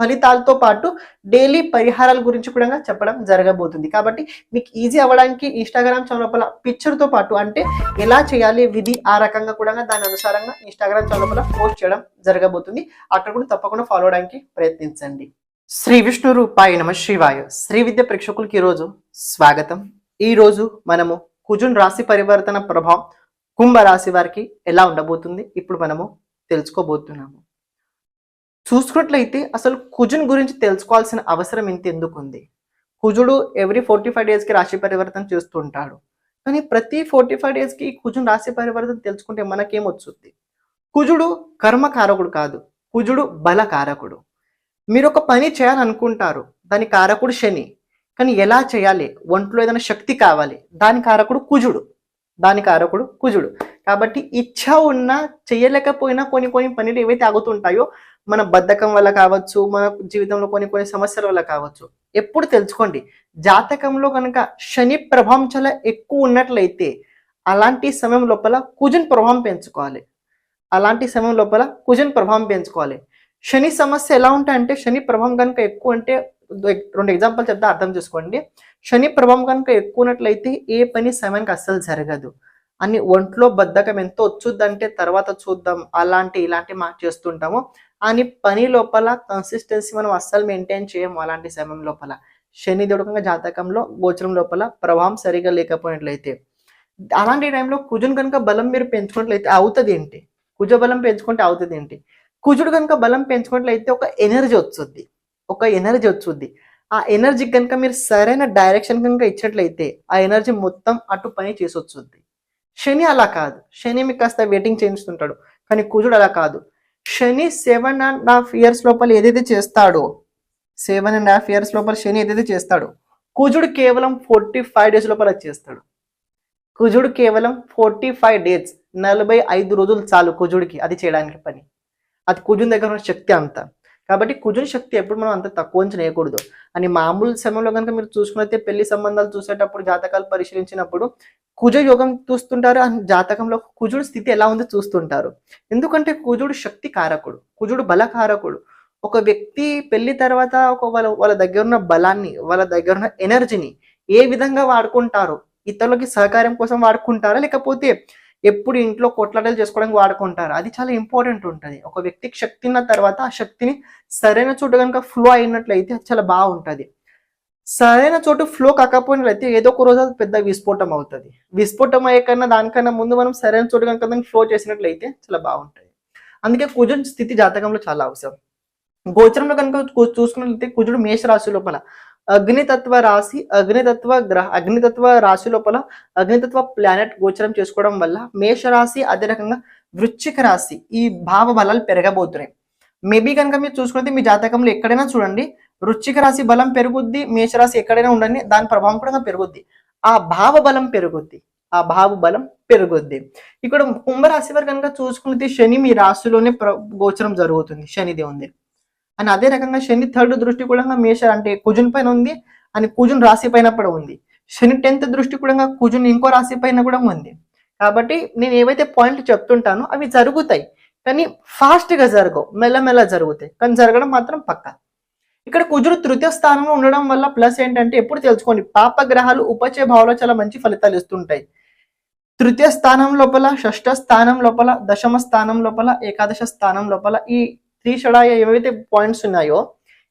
ఫలితాలతో పాటు డైలీ పరిహారాల గురించి కూడా చెప్పడం జరగబోతుంది. కాబట్టి మీకు ఈజీ అవ్వడానికి ఇన్స్టాగ్రామ్ చౌలపల పిక్చర్తో పాటు అంటే ఎలా చేయాలి విధి ఆ రకంగా కూడా దాని అనుసారంగా ఇన్స్టాగ్రామ్ చౌలపల పోస్ట్ చేయడం జరగబోతుంది. అక్కడ కూడా తప్పకుండా ఫాలో అవడానికి ప్రయత్నించండి. శ్రీ విష్ణు రూపాయ నమ శివాయ. శ్రీ విద్య ప్రేక్షకులకి ఈరోజు స్వాగతం. ఈ రోజు మనము కుజున్ రాశి పరివర్తన ప్రభావం కుంభ రాశి వారికి ఎలా ఉండబోతుంది ఇప్పుడు మనము తెలుసుకోబోతున్నాము. చూసుకున్నట్లయితే అసలు కుజున్ గురించి తెలుసుకోవాల్సిన అవసరం ఇంత ఎందుకు ఉంది కుజుడు ఎవ్రీ ఫోర్టీ ఫైవ్ డేస్కి రాశి పరివర్తన చేస్తుంటాడు. కానీ ప్రతి ఫోర్టీ ఫైవ్ డేస్కి కుజుని కుజున్ రాశి పరివర్తన తెలుసుకుంటే మనకేమొచ్చుద్ది? కుజుడు కర్మకారకుడు కాదు. కుజుడు బలకారకుడు. మీరు ఒక పని చేయాలనుకుంటారు. దాని కారకుడు శని. కానీ ఎలా చేయాలి? ఒంట్లో ఏదైనా శక్తి కావాలి. దాని కారకుడు కుజుడు. దాని కారకుడు కుజుడు. కాబట్టి ఇచ్చ ఉన్నా చేయలేకపోయినా కొన్ని కొన్ని పనులు ఏవైతే ఆగుతుంటాయో మన బద్ధకం వల్ల కావచ్చు మన జీవితంలో కొన్ని కొన్ని సమస్యల వల్ల కావచ్చు. ఎప్పుడు తెలుసుకోండి జాతకంలో కనుక శని ప్రభావం చాలా ఎక్కువ ఉన్నట్లయితే అలాంటి సమయం లోపల కుజన్ ప్రభావం పెంచుకోవాలి. అలాంటి సమయం లోపల కుజన్ ప్రభావం పెంచుకోవాలి. శని సమస్య ఎలా ఉంటాయంటే శని ప్రభావం కనుక ఎక్కువ అంటే రెండు ఎగ్జాంపుల్ చెప్తే అర్థం చేసుకోండి. శని ప్రభావం కనుక ఎక్కువ ఉన్నట్లయితే ఏ పని సమయానికి అస్సలు జరగదు. అని ఒంట్లో బద్ధకం ఎంతో వచ్చుద్దంటే తర్వాత చూద్దాం అలాంటి ఇలాంటి మాకు చేస్తుంటాము. అని పని లోపల కన్సిస్టెన్సీ మనం అస్సలు మెయింటైన్ చేయము అలాంటి సమయం లోపల. శని దొడకంగా జాతకంలో గోచరం లోపల ప్రభావం సరిగా లేకపోయినట్లయితే. అలాంటి టైంలో కుజుని కనుక బలం మీరు పెంచుకున్నట్లయితే అవుతుంది ఏంటి? కుజ బలం పెంచుకుంటే అవుతుంది ఏంటి? కుజుడు కనుక బలం పెంచుకున్నట్లయితే ఒక ఎనర్జీ వచ్చుద్ది ఒక ఎనర్జీ వచ్చుద్ది ఆ ఎనర్జీ కనుక మీరు సరైన డైరెక్షన్ కనుక ఇచ్చినట్లయితే ఆ ఎనర్జీ మొత్తం అటు పని చేసి వచ్చుద్ది శని అలా కాదు. శని మీకు కాస్త వెయిటింగ్ చేయిస్తుంటాడు కానీ కుజుడు అలా కాదు. శని సెవెన్ అండ్ హాఫ్ ఇయర్స్ లోపల ఏదైతే చేస్తాడో సెవెన్ అండ్ హాఫ్ ఇయర్స్ లోపల శని ఏదైతే చేస్తాడో కుజుడు కేవలం ఫోర్టీ ఫైవ్ డేస్ లోపల చేస్తాడు. కుజుడు కేవలం ఫోర్టీ ఫైవ్ డేస్ నలభై ఐదు రోజులు చాలు కుజుడికి అది చేయడానికి పని. అది కుజుని దగ్గర ఉన్న శక్తి అంతా. కాబట్టి కుజుని శక్తి ఎప్పుడు మనం అంత తక్కువ అంచనా వేయకూడదు అని మామూలు సమయంలో కనుక మీరు చూసుకున్నైతే పెళ్ళి సంబంధాలు చూసేటప్పుడు జాతకాలు పరిశీలించినప్పుడు కుజ యోగం చూస్తుంటారు ఆ జాతకంలో కుజుడు స్థితి ఎలా ఉందో చూస్తుంటారు. ఎందుకంటే కుజుడు శక్తి కారకుడు కుజుడు బలకారకుడు ఒక వ్యక్తి పెళ్ళి తర్వాత ఒక వాళ్ళ వాళ్ళ దగ్గర ఉన్న బలాన్ని వాళ్ళ దగ్గర ఉన్న ఎనర్జీని ఏ విధంగా వాడుకుంటారు ఇతరులకి సహకారం కోసం వాడుకుంటారా లేకపోతే ఎప్పుడు ఇంట్లో కొట్లాటలు చేసుకోవడానికి వాడుకుంటారు. అది చాలా ఇంపార్టెంట్ ఉంటుంది. ఒక వ్యక్తికి శక్తి ఉన్న తర్వాత ఆ శక్తిని సరైన చోటు కనుక ఫ్లో అయినట్లయితే అది చాలా బాగుంటుంది. సరైన చోటు ఫ్లో కాకపోయినట్లయితే ఏదో ఒక రోజు అది పెద్ద విస్ఫోటం అవుతుంది. విస్ఫోటం అయ్యే కన్నా దానికన్నా ముందు మనం సరైన చోటు కనుక దాన్ని ఫ్లో చేసినట్లయితే చాలా బాగుంటుంది. అందుకే కుజుడు స్థితి జాతకంలో చాలా అవసరం. గోచరంలో కనుక చూసుకున్నట్లయితే కుజుడు మేషరాశి లోపల అగ్నితత్వ రాశి అగ్నితత్వ గ్రహ అగ్నితత్వ రాశి లోపల అగ్నితత్వ ప్లానెట్ గోచరం చేసుకోవడం వల్ల మేషరాశి అదే రకంగా వృశ్చిక రాశి ఈ భావ బలాలు పెరగబోతున్నాయి. మేబీ కనుక మీరు చూసుకుంటే మీ జాతకంలో ఎక్కడైనా చూడండి వృశ్చిక రాశి బలం పెరుగుద్ది మేషరాశి ఎక్కడైనా ఉండండి దాని ప్రభావం కూడా పెరుగుద్ది. ఆ భావ బలం పెరుగుద్ది ఆ భావ బలం పెరుగుద్ది. ఇక్కడ కుంభరాశి వారు కనుక చూసుకుంటే శని మీ రాశిలోనే ప్ర- గోచరం జరుగుతుంది శనిది ఉంది అని అదే రకంగా శని థర్డ్ దృష్టి కూడా మేష అంటే కుజున్ పైన ఉంది అని కుజున్ రాశి పైన కూడా ఉంది. శని టెన్త్ దృష్టి కూడా కుజున్ ఇంకో రాశి పైన కూడా ఉంది. కాబట్టి నేను ఏవైతే పాయింట్లు చెప్తుంటానో అవి జరుగుతాయి. కానీ ఫాస్ట్గా గా జరగవు. మెల్లమెల్ల జరుగుతాయి. కానీ జరగడం మాత్రం పక్క. ఇక్కడ కుజుడు తృతీయ స్థానంలో ఉండడం వల్ల ప్లస్ ఏంటంటే ఎప్పుడు తెలుసుకోండి. పాప గ్రహాలు ఉపచయ భావంలో చాలా మంచి ఫలితాలు ఇస్తుంటాయి. తృతీయ స్థానం లోపల షష్ఠ స్థానం లోపల దశమ స్థానం లోపల ఏకాదశ స్థానం లోపల ఈ త్రీ ఏవైతే పాయింట్స్ ఉన్నాయో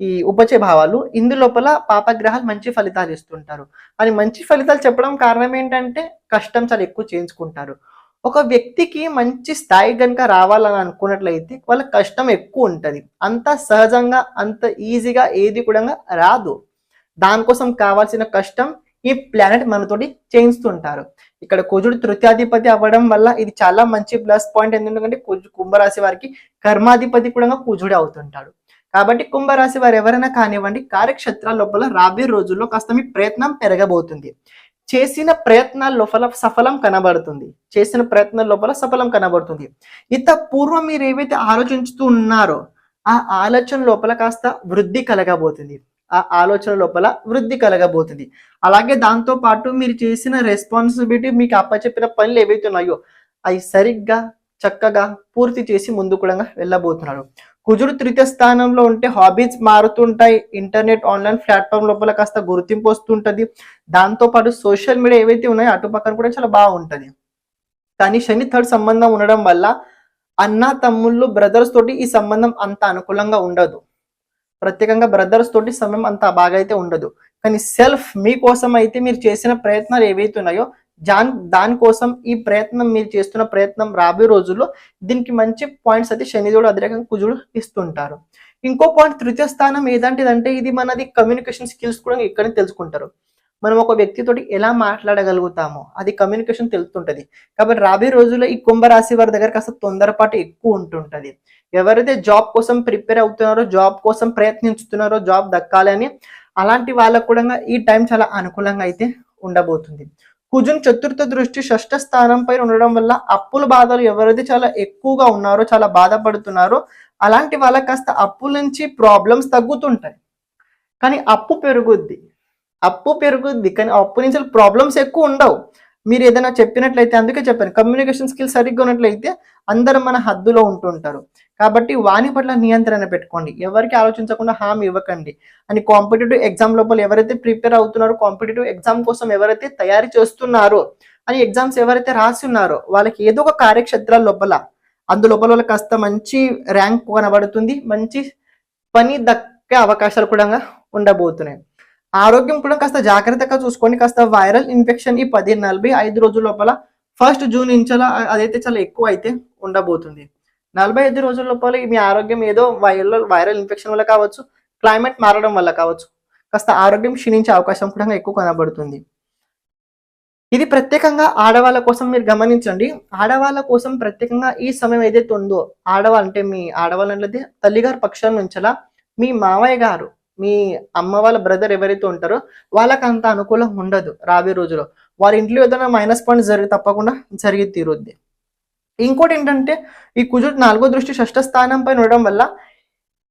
ఈ ఉపచే భావాలు ఇందు లోపల పాపగ్రహాలు మంచి ఫలితాలు ఇస్తుంటారు. అని మంచి ఫలితాలు చెప్పడం కారణం ఏంటంటే కష్టం చాలా ఎక్కువ చేయించుకుంటారు. ఒక వ్యక్తికి మంచి స్థాయి కనుక రావాలని అనుకున్నట్లయితే వాళ్ళ కష్టం ఎక్కువ ఉంటుంది. అంత సహజంగా అంత ఈజీగా ఏది కూడా రాదు. దానికోసం కావాల్సిన కష్టం ఈ ప్లానెట్ మనతోటి చేయిస్తుంటారు. ఇక్కడ కుజుడు తృతీయాధిపతి అవ్వడం వల్ల ఇది చాలా మంచి ప్లస్ పాయింట్ ఎందుకంటే కుజు కుంభరాశి వారికి కర్మాధిపతి కూడా కుజుడే అవుతుంటాడు. కాబట్టి కుంభరాశి వారు ఎవరైనా కానివ్వండి కార్యక్షేత్రాల లోపల రాబోయే రోజుల్లో కాస్త మీ ప్రయత్నం పెరగబోతుంది. చేసిన ప్రయత్నాల లోపల సఫలం కనబడుతుంది. చేసిన ప్రయత్నాల లోపల సఫలం కనబడుతుంది. ఇంత పూర్వం మీరు ఏవైతే ఆలోచించుతూ ఉన్నారో ఆ ఆలోచన లోపల కాస్త వృద్ధి కలగబోతుంది. ఆ ఆలోచన లోపల వృద్ధి కలగబోతుంది. అలాగే దాంతో పాటు మీరు చేసిన రెస్పాన్సిబిలిటీ మీకు అప్పచెప్పిన పనులు ఏవైతే ఉన్నాయో అవి సరిగ్గా చక్కగా పూర్తి చేసి ముందు కూడా వెళ్ళబోతున్నారు. కుజుడు తృతీయ స్థానంలో ఉంటే హాబీస్ మారుతుంటాయి. ఇంటర్నెట్ ఆన్లైన్ ప్లాట్ఫామ్ లోపల కాస్త గుర్తింపు వస్తుంటది. దాంతో పాటు సోషల్ మీడియా ఏవైతే ఉన్నాయో అటు పక్కన కూడా చాలా బాగుంటుంది. కానీ శని థర్డ్ సంబంధం ఉండడం వల్ల అన్న తమ్ముళ్ళు బ్రదర్స్ తోటి ఈ సంబంధం అంత అనుకూలంగా ఉండదు. ప్రత్యేకంగా బ్రదర్స్ తోటి సమయం అంత బాగా అయితే ఉండదు. కానీ సెల్ఫ్ మీకోసం అయితే మీరు చేసిన ప్రయత్నాలు ఏవైతే ఉన్నాయో జాన్ దానికోసం ఈ ప్రయత్నం మీరు చేస్తున్న ప్రయత్నం రాబోయే రోజుల్లో దీనికి మంచి పాయింట్స్ అయితే శనిదేవుడు అధికంగా కుజుడు ఇస్తుంటారు. ఇంకో పాయింట్ తృతీయ స్థానం ఏదంటే ఇది మనది కమ్యూనికేషన్ స్కిల్స్ కూడా ఇక్కడ తెలుసుకుంటారు. మనం ఒక వ్యక్తితోటి ఎలా మాట్లాడగలుగుతామో అది కమ్యూనికేషన్ తెలుస్తుంటది కాబట్టి రాబోయే రోజుల్లో ఈ కుంభరాశి వారి దగ్గర కాస్త తొందరపాటు ఎక్కువ ఉంటుంటది. ఎవరైతే జాబ్ కోసం ప్రిపేర్ అవుతున్నారో జాబ్ కోసం ప్రయత్నించుతున్నారో జాబ్ దక్కాలి అని అలాంటి వాళ్ళకు కూడా ఈ టైం చాలా అనుకూలంగా అయితే ఉండబోతుంది. కుజున్ చతుర్థ దృష్టి షష్ఠ స్థానం పైన ఉండడం వల్ల అప్పుల బాధలు ఎవరైతే చాలా ఎక్కువగా ఉన్నారో చాలా బాధపడుతున్నారో అలాంటి వాళ్ళకి కాస్త అప్పుల నుంచి ప్రాబ్లమ్స్ తగ్గుతుంటాయి. కానీ అప్పు పెరుగుద్ది. అప్పు పెరుగుద్ది కానీ అప్పు నుంచి ప్రాబ్లమ్స్ ఎక్కువ ఉండవు. మీరు ఏదైనా చెప్పినట్లయితే అందుకే చెప్పాను కమ్యూనికేషన్ స్కిల్స్ సరిగ్గా ఉన్నట్లయితే అందరూ మన హద్దులో ఉంటుంటారు. కాబట్టి వాని పట్ల నియంత్రణ పెట్టుకోండి. ఎవరికి ఆలోచించకుండా హామీ ఇవ్వకండి. అని కాంపిటేటివ్ ఎగ్జామ్ లోపల ఎవరైతే ప్రిపేర్ అవుతున్నారో కాంపిటేటివ్ ఎగ్జామ్ కోసం ఎవరైతే తయారు చేస్తున్నారో అని ఎగ్జామ్స్ ఎవరైతే రాసి ఉన్నారో వాళ్ళకి ఏదో ఒక కార్యక్షేత్రాల లోపల అందులోపల వాళ్ళకి కాస్త మంచి ర్యాంక్ కనబడుతుంది మంచి పని దక్కే అవకాశాలు కూడా ఉండబోతున్నాయి. ఆరోగ్యం కూడా కాస్త జాగ్రత్తగా చూసుకొని కాస్త వైరల్ ఇన్ఫెక్షన్ ఈ పది నలభై ఐదు రోజుల లోపల ఫస్ట్ జూన్ ఇంచలా అదైతే చాలా ఎక్కువ అయితే ఉండబోతుంది. నలభై ఐదు రోజుల లోపల మీ ఆరోగ్యం ఏదో వైరల్ వైరల్ ఇన్ఫెక్షన్ వల్ల కావచ్చు క్లైమేట్ మారడం వల్ల కావచ్చు కాస్త ఆరోగ్యం క్షీణించే అవకాశం కూడా ఎక్కువ కనబడుతుంది. ఇది ప్రత్యేకంగా ఆడవాళ్ళ కోసం మీరు గమనించండి. ఆడవాళ్ళ కోసం ప్రత్యేకంగా ఈ సమయం ఏదైతే ఉందో ఆడవాళ్ళు అంటే మీ ఆడవాళ్ళు తల్లిగారు తల్లిగారి పక్షం నుంచలా మీ మావయ్య గారు మీ అమ్మ వాళ్ళ బ్రదర్ ఎవరైతే ఉంటారో వాళ్ళకి అంత అనుకూలం ఉండదు రాబోయే రోజులో వారి ఇంట్లో ఏదైనా మైనస్ పాయింట్ జరిగి తప్పకుండా జరిగి తీరుద్ది ఇంకోటి ఏంటంటే ఈ కుజుడు నాలుగో దృష్టి షష్ఠ స్థానం పైన ఉండడం వల్ల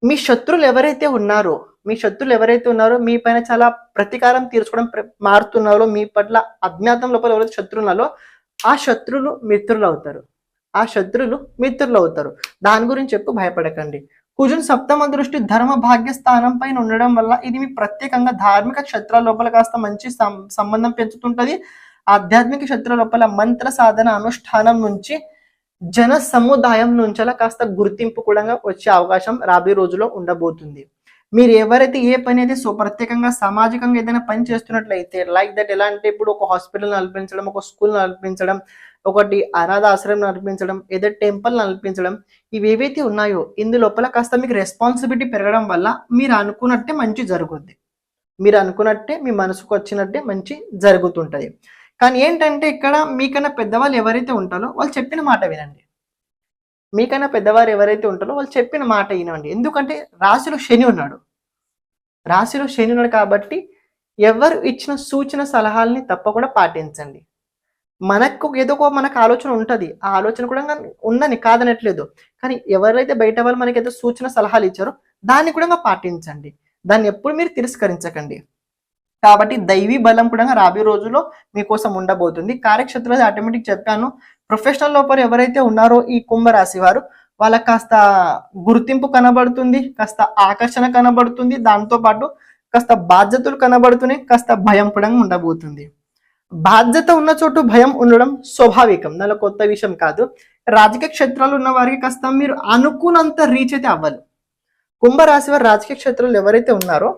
మీ శత్రులు ఎవరైతే ఉన్నారో మీ శత్రులు ఎవరైతే ఉన్నారో మీ పైన చాలా ప్రతీకారం తీర్చుకోవడం ప్ర- మారుతున్నారో మీ పట్ల అజ్ఞాతం లోపల ఎవరైతే శత్రువులలో ఆ శత్రులు మిత్రులు అవుతారు. ఆ శత్రులు మిత్రులు అవుతారు. దాని గురించి చెప్పు భయపడకండి. కుజున్ సప్తమ దృష్టి ధర్మ భాగ్య స్థానం పైన ఉండడం వల్ల ఇది మీ ప్రత్యేకంగా ధార్మిక క్షేత్రాల లోపల కాస్త మంచి సంబంధం పెంచుతుంటది. ఆధ్యాత్మిక క్షేత్రాల లోపల మంత్ర సాధన అనుష్ఠానం నుంచి జన సముదాయం నుంచి అలా కాస్త గుర్తింపు కూడా వచ్చే అవకాశం రాబోయే రోజులో ఉండబోతుంది. మీరు ఎవరైతే ఏ పని అయితే సో ప్రత్యేకంగా సామాజికంగా ఏదైనా పని చేస్తున్నట్లయితే లైక్ దట్ ఎలా అంటే ఇప్పుడు ఒక హాస్పిటల్ నడిపించడం ఒక స్కూల్ నడిపించడం ఒకటి అనాథ ఆశ్రయం నడిపించడం ఏదో టెంపుల్ నడిపించడం ఇవి ఏవైతే ఉన్నాయో ఇందులోపల కాస్త మీకు రెస్పాన్సిబిలిటీ పెరగడం వల్ల మీరు అనుకున్నట్టే మంచి జరుగుద్ది. మీరు అనుకున్నట్టే మీ మనసుకు వచ్చినట్టే మంచి జరుగుతుంటుంది. కానీ ఏంటంటే ఇక్కడ మీకన్నా పెద్దవాళ్ళు ఎవరైతే ఉంటారో వాళ్ళు చెప్పిన మాట వినండి. మీకన్నా పెద్దవారు ఎవరైతే ఉంటారో వాళ్ళు చెప్పిన మాట వినండి. ఎందుకంటే రాశిలో శని ఉన్నాడు. రాశిలో శని ఉన్నాడు కాబట్టి ఎవరు ఇచ్చిన సూచన సలహాలని తప్పకుండా పాటించండి. మనకు ఏదో ఒక మనకు ఆలోచన ఉంటుంది. ఆ ఆలోచన కూడా ఉందని కాదనట్లేదు. కానీ ఎవరైతే బయట వాళ్ళు మనకి ఏదో సూచన సలహాలు ఇచ్చారో దాన్ని కూడా పాటించండి. దాన్ని ఎప్పుడు మీరు తిరస్కరించకండి. కాబట్టి దైవీ బలం కూడా రాబోయే రోజుల్లో మీకోసం ఉండబోతుంది. కార్యక్షేత్రాలు ఆటోమేటిక్ చెప్పాను. ప్రొఫెషనల్ లోపల ఎవరైతే ఉన్నారో ఈ కుంభరాశి వారు వాళ్ళకి కాస్త గుర్తింపు కనబడుతుంది కాస్త ఆకర్షణ కనబడుతుంది. దాంతోపాటు కాస్త బాధ్యతలు కనబడుతున్నాయి కాస్త భయం కూడా ఉండబోతుంది. బాధ్యత ఉన్న చోటు భయం ఉండడం స్వాభావికం. దానిలో కొత్త విషయం కాదు. రాజకీయ క్షేత్రాలు ఉన్న వారికి కాస్త మీరు అనుకున్నంత రీచ్ అయితే అవ్వదు. కుంభరాశి వారు రాజకీయ క్షేత్రాలు ఎవరైతే ఉన్నారో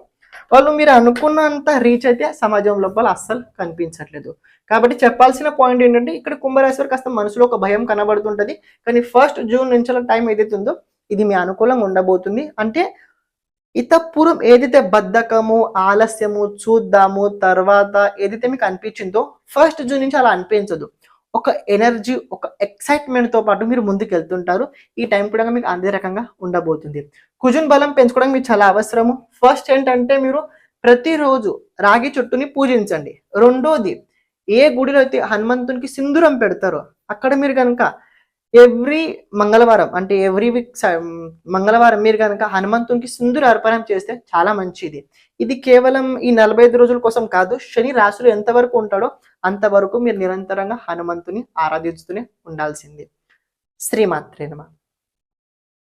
వాళ్ళు మీరు అనుకున్నంత రీచ్ అయితే సమాజం లోపల అస్సలు కనిపించట్లేదు. కాబట్టి చెప్పాల్సిన పాయింట్ ఏంటంటే ఇక్కడ కుంభరాశి వారు కాస్త మనసులో ఒక భయం కనబడుతుంటది. కానీ ఫస్ట్ జూన్ నుంచి టైం ఏదైతే ఉందో ఇది మీ అనుకూలంగా ఉండబోతుంది. అంటే ఇతపూర్వం ఏదైతే బద్ధకము ఆలస్యము చూద్దాము తర్వాత ఏదైతే మీకు అనిపించిందో ఫస్ట్ జూన్ నుంచి అలా అనిపించదు. ఒక ఎనర్జీ ఒక ఎక్సైట్మెంట్తో పాటు మీరు ముందుకు వెళ్తుంటారు ఈ టైం కూడా మీకు అదే రకంగా ఉండబోతుంది. కుజున్ బలం పెంచుకోవడానికి మీకు చాలా అవసరము. ఫస్ట్ ఏంటంటే మీరు ప్రతిరోజు రాగి చుట్టూని పూజించండి. రెండోది ఏ గుడిలో అయితే హనుమంతునికి సింధూరం పెడతారో అక్కడ మీరు కనుక ఎవ్రీ మంగళవారం అంటే ఎవ్రీ వీక్ మంగళవారం మీరు కనుక హనుమంతునికి సింధూర అర్పణం చేస్తే చాలా మంచిది. ఇది కేవలం ఈ నలభై ఐదు రోజుల కోసం కాదు శని రాశులు ఎంతవరకు ఉంటాడో అంతవరకు మీరు నిరంతరంగా హనుమంతుని ఆరాధిస్తూనే ఉండాల్సింది. శ్రీమాత్రే నమ.